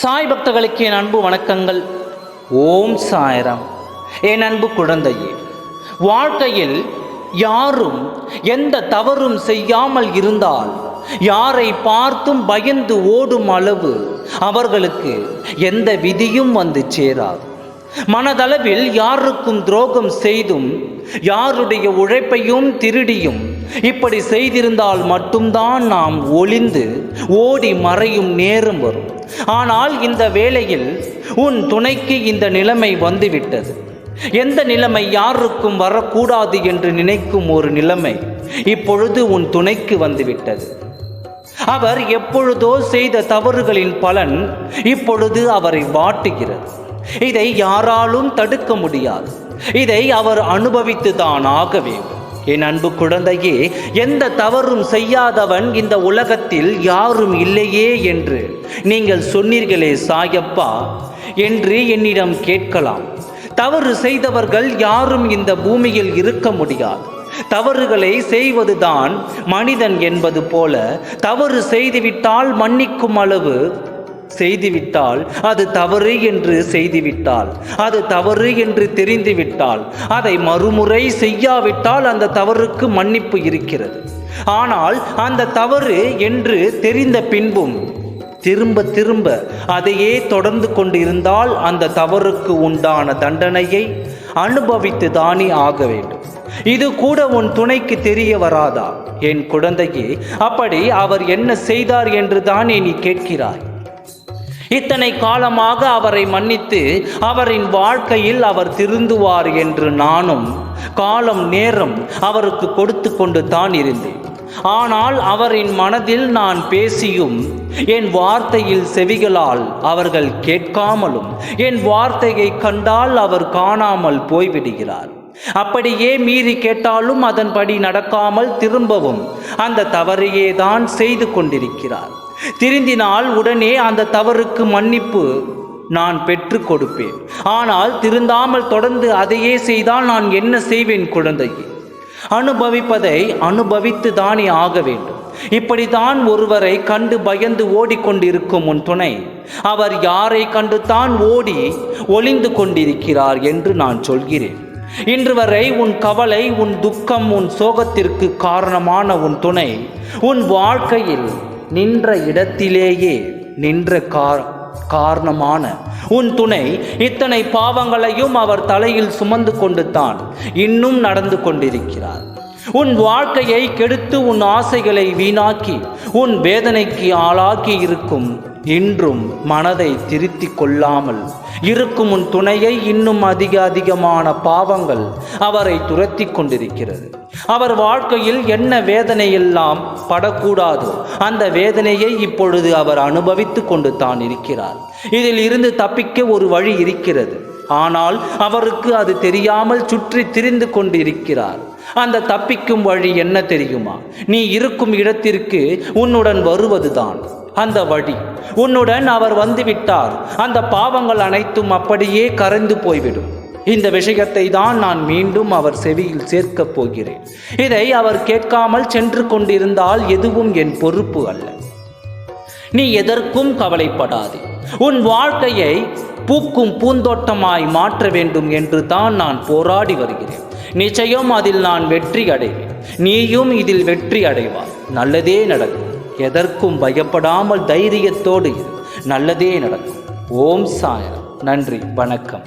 சாய் பக்தர்களுக்கு என் அன்பு வணக்கங்கள். ஓம் சாய்ராம். என் அன்பு குழந்தையே வாழ்க்கையில் யாரும் எந்த தவறும் செய்யாமல் இருந்தால் யாரை பார்த்தும் பயந்து ஓடும் அளவு அவர்களுக்கு எந்த விதியும் வந்து சேராது. மனதளவில் யாருக்கும் துரோகம் செய்தும் யாருடைய உழைப்பையும் திருடியும் இப்படி செய்திருந்தால் மட்டும்தான் நாம் ஒளிந்து ஓடி மறையும் நேரம் வரும். ஆனால் இந்த வேளையில் உன் துணைக்கு இந்த நிலைமை வந்துவிட்டது. எந்த நிலைமை யாருக்கும் வரக்கூடாது என்று நினைக்கும் ஒரு நிலைமை இப்பொழுது உன் துணைக்கு வந்துவிட்டது. அவர் எப்பொழுதோ செய்த தவறுகளின் பலன் இப்பொழுது அவரை வாட்டுகிறது. இதை யாராலும் தடுக்க முடியாது. இதை அவர் அனுபவித்துதான் ஆக வேண்டும். என் அன்பு குழந்தையே எந்த தவறும் செய்யாதவன் இந்த உலகத்தில் யாரும் இல்லையே என்று நீங்கள் சொன்னீர்களே சாயப்பா என்று என்னிடம் கேட்கலாம். தவறு செய்தவர்கள் யாரும் இந்த பூமியில் இருக்க முடியாது. தவறுகளை செய்வதுதான் மனிதன் என்பது போல தவறு செய்துவிட்டால் மன்னிக்கும் அளவு செய்துவிட்டால் அது தவறு என்று செய்துவிட்டால் அது தவறு என்று தெரிந்துவிட்டால் அதை மறுமுறை செய்யாவிட்டால் அந்த தவறுக்கு மன்னிப்பு இருக்கிறது. ஆனால் அந்த தவறு என்று தெரிந்த பின்பும் திரும்ப திரும்ப அதையே தொடர்ந்து கொண்டிருந்தால் அந்த தவறுக்கு உண்டான தண்டனையை அனுபவித்து தானே ஆக வேண்டும். இது கூட உன் துணைக்கு தெரிய வராதா? என் குழந்தையே அப்படி அவர் என்ன செய்தார் என்று தானே நீ கேட்கிறாய். இத்தனை காலமாக அவரை மன்னித்து அவரின் வாழ்க்கையில் அவர் திருந்துவார் என்று நானும் காலம் நேரம் அவருக்கு கொடுத்து கொண்டு தான் இருந்தேன். ஆனால் அவரின் மனதில் நான் பேசியும் என் வார்த்தையில் செவிகளால் அவர்கள் கேட்காமலும் என் வார்த்தையை கண்டால் அவர் காணாமல் போய்விடுகிறார். அப்படியே மீறி கேட்டாலும் அதன்படி நடக்காமல் திரும்பவும் அந்த தவறையே தான் செய்து கொண்டிருக்கிறார். திருந்தினால் உடனே அந்த தவறுக்கு மன்னிப்பு நான் பெற்று கொடுப்பேன். ஆனால் திருந்தாமல் தொடர்ந்து அதையே செய்தால் நான் என்ன செய்வேன் குழந்தையே? அனுபவிப்பதை அனுபவித்து தானே ஆக வேண்டும். இப்படித்தான் ஒருவரை கண்டு பயந்து ஓடிக்கொண்டிருக்கும் உன் துணை அவர் யாரை கண்டு தான் ஓடி ஒளிந்து கொண்டிருக்கிறார் என்று நான் சொல்கிறேன். இன்று வரை உன் கவலை உன் துக்கம் உன் சோகத்திற்கு காரணமான உன் துணை. உன் வாழ்க்கையில் நின்ற இடத்திலேயே நின்ற கார் காரணமான உன் துணை. இத்தனை பாவங்களையும் அவர் தலையில் சுமந்து கொண்டு தான் இன்னும் நடந்து கொண்டிருக்கிறார். உன் வாழ்க்கையை கெடுத்து உன் ஆசைகளை வீணாக்கி உன் வேதனைக்கு ஆளாக்கி இருக்கும் இன்றும் மனதை திருத்தி கொள்ளாமல் இருக்கும் உன் துணையை இன்னும் அதிக அதிகமான பாவங்கள் அவரை துரத்தி கொண்டிருக்கிறது. அவர் வாழ்க்கையில் என்ன வேதனையெல்லாம் படக்கூடாதோ அந்த வேதனையை இப்பொழுது அவர் அனுபவித்து கொண்டு தான் இருக்கிறார். இதில் இருந்து தப்பிக்க ஒரு வழி இருக்கிறது. ஆனால் அவருக்கு அது தெரியாமல் சுற்றி திரிந்து கொண்டிருக்கிறார். அந்த தப்பிக்கும் வழி என்ன தெரியுமா? நீ இருக்கும் இடத்திற்கு உன்னுடன் வருவதுதான். அந்த வழி. உன்னுடன் அவர் வந்துவிட்டார். அந்த பாவங்கள் அனைத்தும் அப்படியே கரைந்து போய்விடும். இந்த விஷயத்தை தான் நான் மீண்டும் அவர் செவியில் சேர்க்கப் போகிறேன். இதை அவர் கேட்காமல் சென்று கொண்டிருந்தால் எதுவும் என் பொறுப்பு அல்ல. நீ எதற்கும் கவலைப்படாதே. உன் வாழ்க்கையை பூக்கும் பூந்தோட்டமாய் மாற்ற வேண்டும் என்று தான் நான் போராடி வருகிறேன். நிச்சயம் அதில் நான் வெற்றி அடைவேன். நீயும் இதில் வெற்றி அடைவாய். நல்லதே நடக்கும். எதற்கும் பயப்படாமல் தைரியத்தோடு இரு. நல்லதே நடக்கும். ஓம் சாயரம். நன்றி. வணக்கம்.